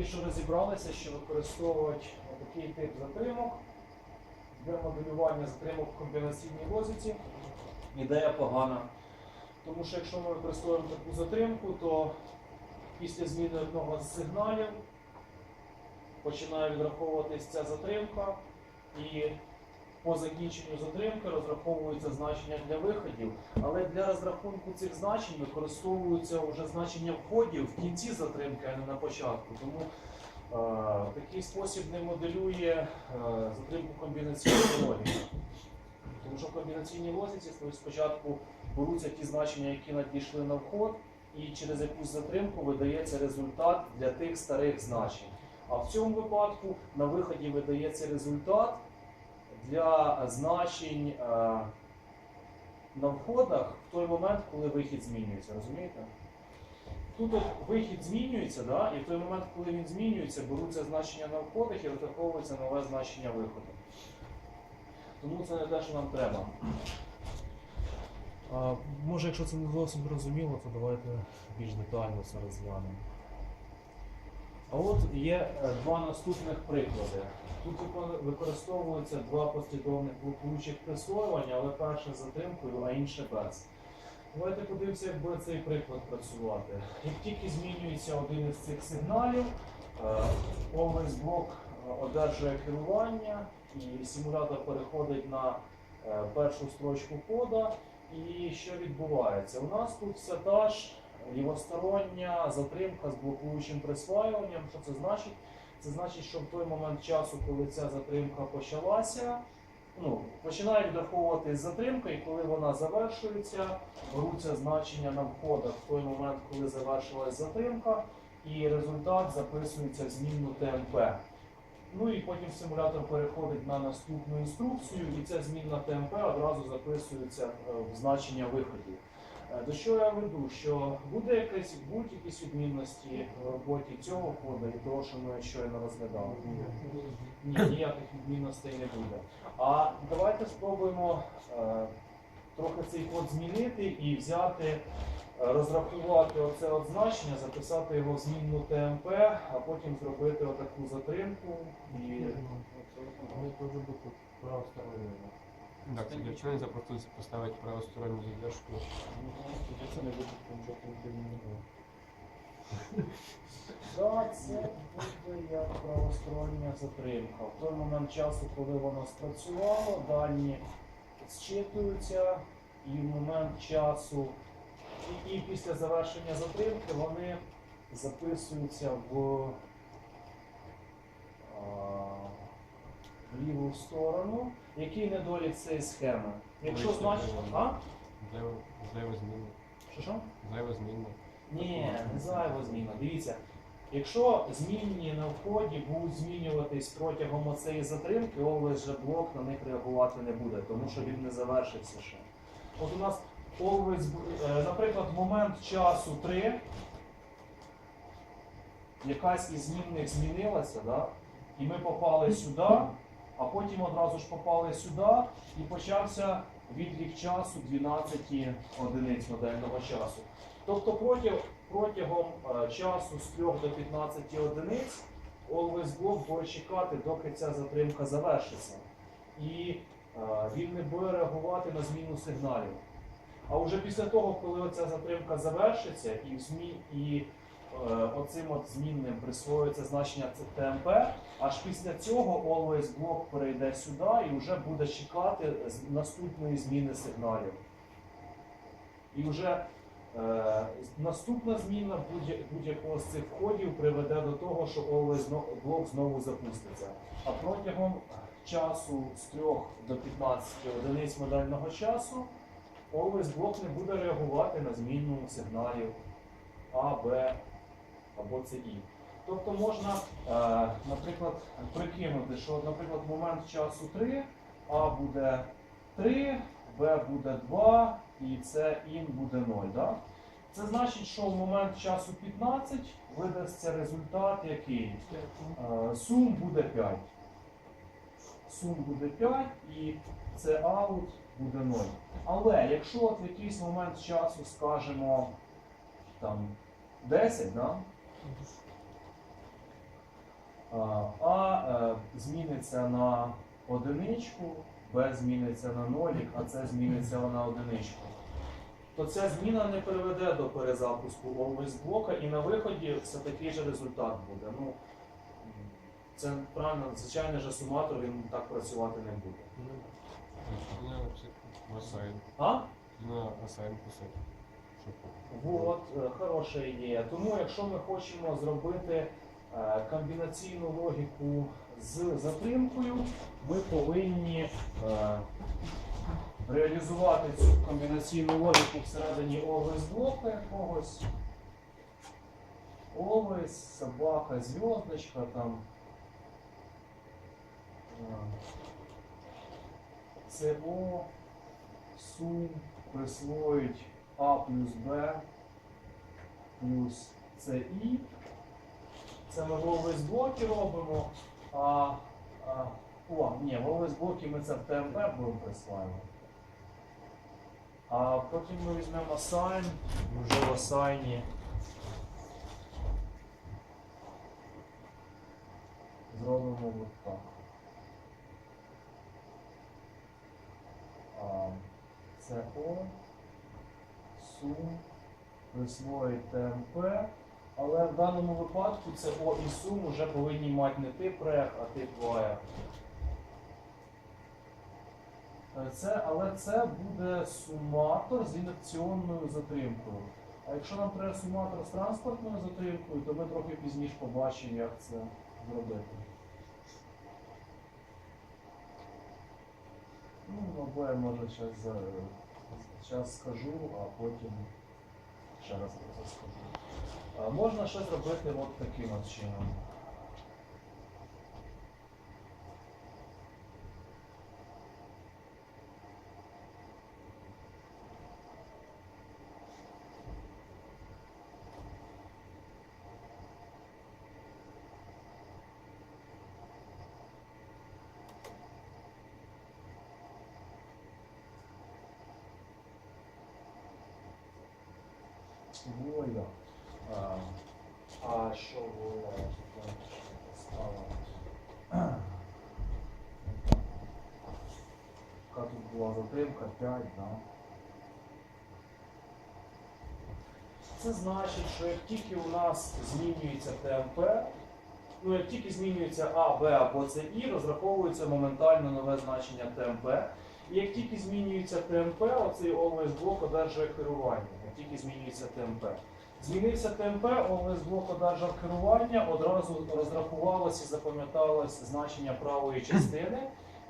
тільки що розібралися, що використовують такий тип затримок для моделювання затримок в комбінаційній логіці ідея погана. Тому що якщо ми використовуємо таку затримку, то після зміни одного з сигналів починає відраховуватись ця затримка, і по закінченню затримки розраховується значення для виходів, але для розрахунку цих значень використовуються вже значення входів в кінці затримки, а не на початку. Тому е, такий спосіб не моделює е, затримку комбінаційної логіки. Тому що в комбінаційній логіці спочатку беруться ті значення, які надійшли на вход, і через якусь затримку видається результат для тих старих значень. А в цьому випадку на виході видається результат для значень е, на входах в той момент, коли вихід змінюється. Розумієте? Тут от вихід змінюється, да? і в той момент, коли він змінюється, беруться значення на входах і розраховується нове значення виходу. Тому це не те, що нам треба. А, може, якщо це не зовсім зрозуміло, то давайте більш детально це розглянемо. А от є е, два наступних приклади. Тут вико- використовуються два послідовних блокуючих присвоювання, але перше затримкою, а інше без. Давайте подивимося, як буде цей приклад працювати. Як тільки змінюється один із цих сигналів, е, блок е, одержує керування, і симулятор переходить на першу строчку кода. І що відбувається? У нас тут все та ж лівостороння затримка з блокуючим присваюванням. Що це значить? Це значить, що в той момент часу, коли ця затримка почалася, ну, починає відраховувати затримка, і коли вона завершується, беруться значення на входах в той момент, коли завершилась затримка, і результат записується в змінну ТМП. Ну і потім симулятор переходить на наступну інструкцію, і ця змінна ТМП одразу записується е, в значення виходів. Е, До чого я веду? Що буде якась будь якісь відмінності в роботі цього коду і того, що ми щойно розглядали? Ні, ніяких відмінностей не буде. А давайте спробуємо е, трохи цей код змінити і взяти, е, розрахувати оце от значення, записати його в змінну ТМП, а потім зробити отаку затримку і правосторонні. Так, для чого нельзя просто поставити правосторонню задержку? Це не буде. Да, це буде як правостороння затримка. В той момент часу, коли воно спрацювало, дані зчитуються, і в момент часу, і, і після завершення затримки вони записуються в, в ліву сторону. Який недолік цієї схеми? Якщо значить. А? Зайва, зайва. Що що? Зайва змінна. Ні, не зайва зміна. Дивіться, якщо змінні на вході будуть змінюватись протягом оцеї затримки, же блок на них реагувати не буде, тому що він не завершився ще. От у нас always, е, наприклад, момент часу 3, якась із змінних змінилася, да? і ми попали сюди, а потім одразу ж попали сюди, і почався відлік часу 12 одиниць модельного часу. Тобто протяг, протягом е, часу з 3 до 15 одиниць блок буде чекати, доки ця затримка завершиться. І е, він не буде реагувати на зміну сигналів. А вже після того, коли оця затримка завершиться, і, змі, і оцим от змінним присвоюється значення ТМП, аж після цього Always блок перейде сюди і вже буде чекати наступної зміни сигналів. І вже е, наступна зміна будь- будь-якого з цих входів приведе до того, що Always блок знову запуститься. А протягом часу з 3 до 15 одиниць модельного часу Always блок не буде реагувати на зміну сигналів А, Б або CI. Тобто можна, е, наприклад, прикинути, що, наприклад, момент часу 3, А буде 3, Б буде 2 і С ін буде 0. Да? Це значить, що в момент часу 15 видасться результат який? Е, Сум буде 5. Сум буде 5 і це аут буде 0. Але якщо от в якийсь момент часу скажемо там 10, да? А, А е, зміниться на одиничку, Б зміниться на нолік, а С зміниться на одиничку. То ця зміна не приведе до перезапуску always блока і на виході все такий же результат буде. Ну, це правильно, звичайно же суматор він так працювати не буде. Ну, асайн. А? На асайн писати. Вот, е, хороша ідея. Тому якщо ми хочемо зробити е, комбінаційну логіку з затримкою, ми повинні е, реалізувати цю комбінаційну логіку всередині always блока якогось. Always, собака, зв'язочка там. СО, сум присвоїть А плюс Б плюс СІ. Це ми в always блокі робимо. А, а, о, ні, в always блокі ми це в ТМП будемо присваювати. А потім ми візьмемо assign, вже в assign зробимо от так. Це О, сум, присвоїть ТМП, але в даному випадку це О і сум вже повинні мати не тип рег, а тип wire. Е, Це, але це буде суматор з інерціонною затримкою. А якщо нам треба суматор з транспортною затримкою, то ми трохи пізніше побачимо, як це зробити. Ну, або я може зараз, зараз скажу, а потім ще раз скажу. Можна ще зробити от таким от чином. Воля. А, що? Тут стала. Яка тут була затримка 5, да? Це значить, що як тільки у нас змінюється ТМП, ну як тільки змінюється А, Б або С, І, розраховується моментально нове значення ТМП. І як тільки змінюється ТМП, оцей always блок одержує керування. Тільки змінюється ТМП. Змінився ТМП, always блок одержав керування, одразу розрахувалося і запам'яталось значення правої частини.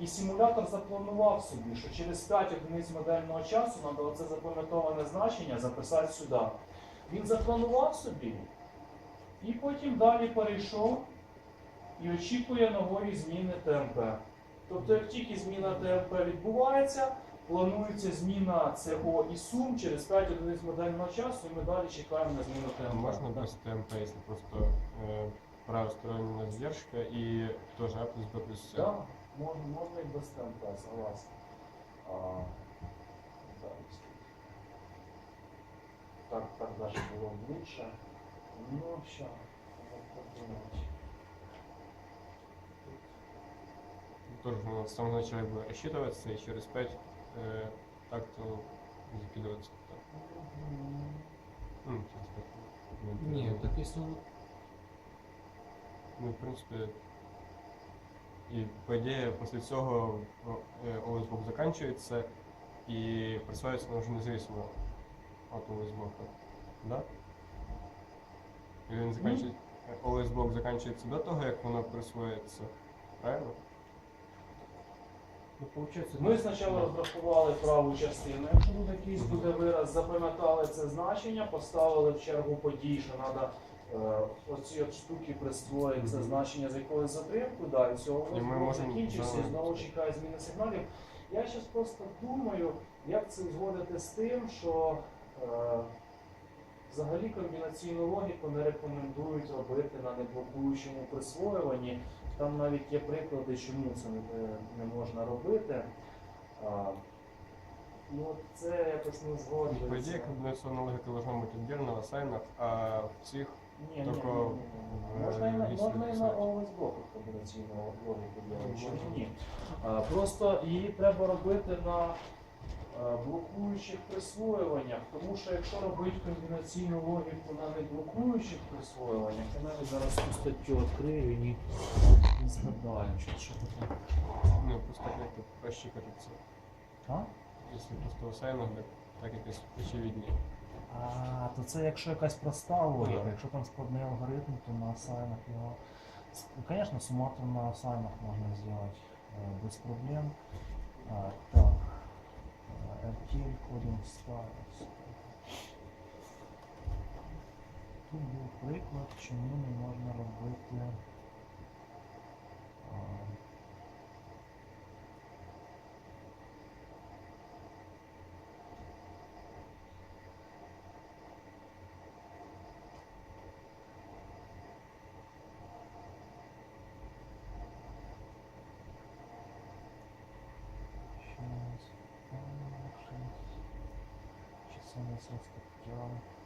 І симулятор запланував собі, що через 5 одиниць модельного часу треба оце запам'ятоване значення записати сюди. Він запланував собі і потім далі перейшов і очікує нової зміни ТМП. Тобто, як тільки зміна ТМП відбувається, планується зміна ЦО і сум через 5 одиниць модельного часу, і ми далі чекаємо на зміну А ТМП. Можно без ТМП, если просто э, правосторонняя задержка и тоже А плюс Б плюс С. Да, можна, можна і без ТМП, согласен. А, зараз. Так, так даже було б лучше. Ну, ща, треба подумати. Тоже надо с самого начала бы рассчитываться и через 5 э, так-то закидываться. Мгм. Ну, через пять минут. Ні, так якщо Ну, в принципе, и по идее после цього э, OS-блок заканчивается и присваивается оно уже независимо от OS-блока. Да? Или він заканчивает, OS-блок заканчивается до того, як воно присвоїться, правильно? Ну, Ми спочатку розрахували праву частину, якщо буде якийсь буде вираз, запам'ятали це значення, поставили в чергу подій, що треба е, оці от штуки присвоїти це значення з якоюсь затримкою, да, і все, І ми можемо закінчився, і знову чекає зміни сигналів. Я зараз просто думаю, як це узгодити з тим, що е, взагалі комбінаційну логіку не рекомендують робити на неблокуючому присвоюванні. Там навіть є приклади, чому це не, не можна робити. А, ну, це якось не По згоджується. идее, комбинационная логика должна быть отдельно в ассайнах, а в цих Ні, ні, ні, Тільки ні, ні. в Можна і на місті можна і на блоках комбінаційного логіки Ну. Чому ні? А, Просто її треба робити на е, блокуючих присвоюваннях, тому що якщо робити комбінаційну логіку на неблокуючих присвоюваннях, я навіть зараз цю статтю відкрию і не згадаю, що, таке. Ну, просто як проще кажется. А? Если просто осайно, так, якось очевидні. А, то це якщо якась проста логіка, якщо там складний алгоритм, то на асайнах його. Ну, Звісно, сумматор на асайнах можна зробити е, без проблем. А, так. RTL coding styles. Тут був приклад, чому не можна робити. send this off the door.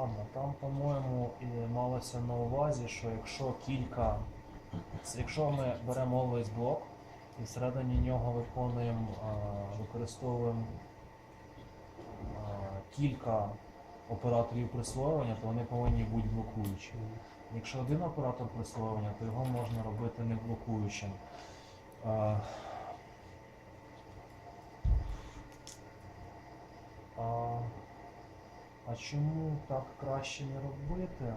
Ладно, там, по-моєму, малося на увазі, що якщо кілька. Якщо ми беремо always блок і всередині нього виконуємо, використовуємо кілька операторів присвоювання, то вони повинні бути блокуючі. Якщо один оператор присвоювання, то його можна робити не блокуючим. А, а, а чому так краще не робити?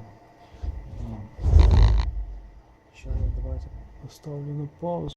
Я давайте поставлю на паузу.